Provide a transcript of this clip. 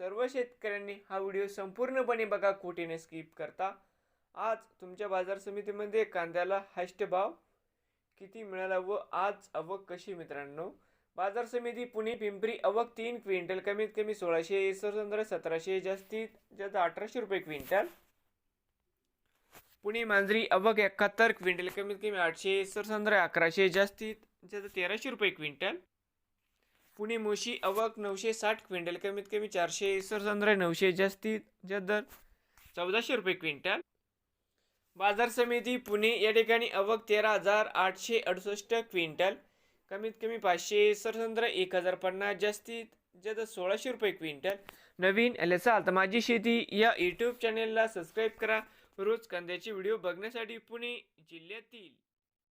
सर्व शेतकऱ्यांनी हा व्हिडिओ संपूर्णपणे बघा कोटीने स्किप करता. आज तुमच्या बाजार समितीमध्ये कांद्याला हायस्ट भाव किती मिळाला व आज आवक कशी मित्रांनो? बाजार समिती पुणे पिंपरी अवक तीन क्विंटल कमीत कमी सोळाशे सरसंद्र सतराशे जास्तीत जास्त अठराशे रुपये क्विंटल. पुणे मांजरी अवघ एकाहत्तर क्विंटल कमीत कमी आठशे सरसंद्र अकराशे जास्तीत जास्त तेराशे रुपये क्विंटल. पुणे मोशी अवक नऊशे साठ क्विंटल. कमीत कमी चारशे सरसंद्र नऊशे जास्तीत जास्त दर चौदाशे रुपये क्विंटल. बाजार समिती पुणे या ठिकाणी अवक तेरा हजार आठशे अडुसष्ट क्विंटल. कमीत कमी पाचशे सरसंद्र एक हजार पन्नास जास्तीत जास्त सोळाशे रुपये क्विंटल. नवीन असाल तर माझी शेती या यूट्यूब चॅनेलला सबस्क्राईब करा. रोज कांद्याचे व्हिडिओ बघण्यासाठी पुणे जिल्ह्यातील